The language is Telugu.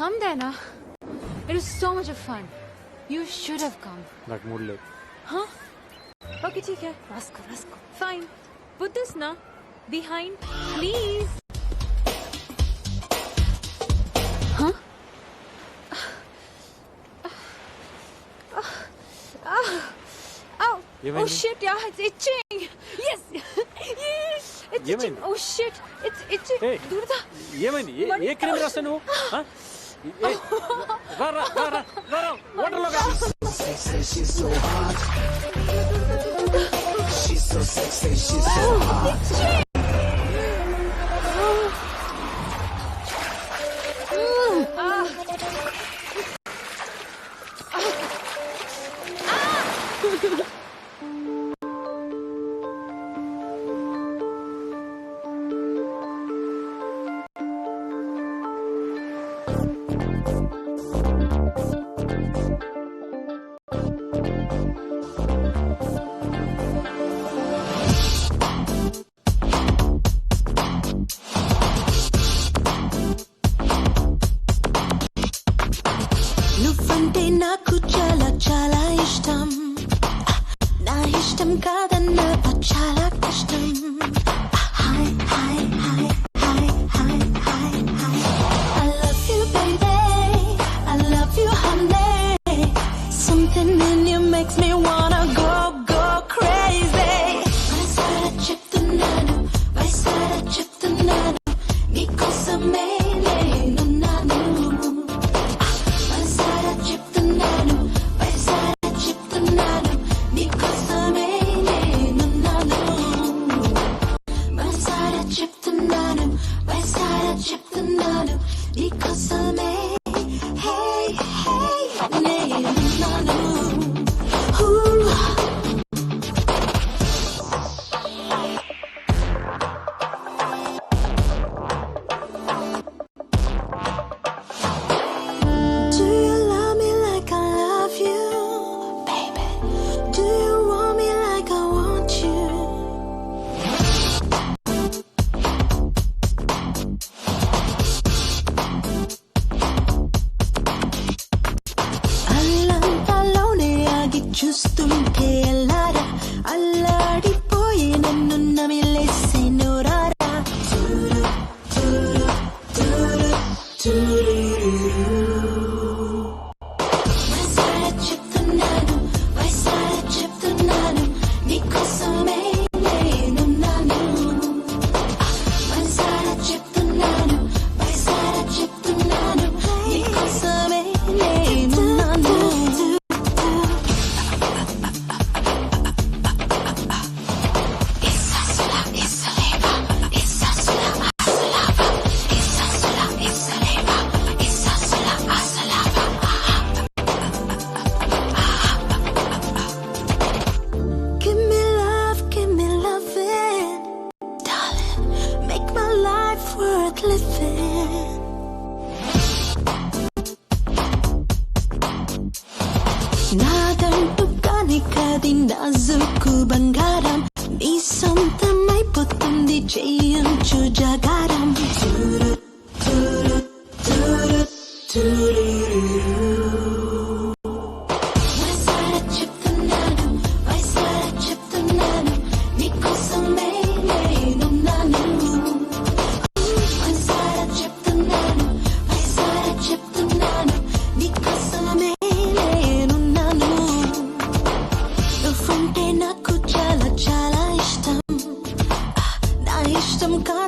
come there now. It was so much of fun. You should have come. నాకు మూడు లేదు Huh? Okay, ठीक है. Rasco, Rasco. Fine. Put this now. Behind, please. Huh? Oh, oh ఏమైంది? shit, yeah, it's itching. Yes, yes, it's itching. ఏమైంది? Oh shit, it's itching. Hey. Durda. ఏమైంది ఏ- ఏ క్రీమ్ రాస్తా నువ్వు não não não não não não She's so so hot. She's so sexy, she's so hot. Ah! ah! ah! నువ్వంటే నాకు చాలా చాలా ఇష్టం నా ఇష్టం కాదు çıktım dönüm West Side'a çıktım dönüm Nikas'ın 嘟嘟嘟嘟。నాదంటూ కాని కాది నాజుకు బంగారం. నీ సొంతమైపోతుంది చేయించు జాగారం. తురు తురు తురు తురు. system.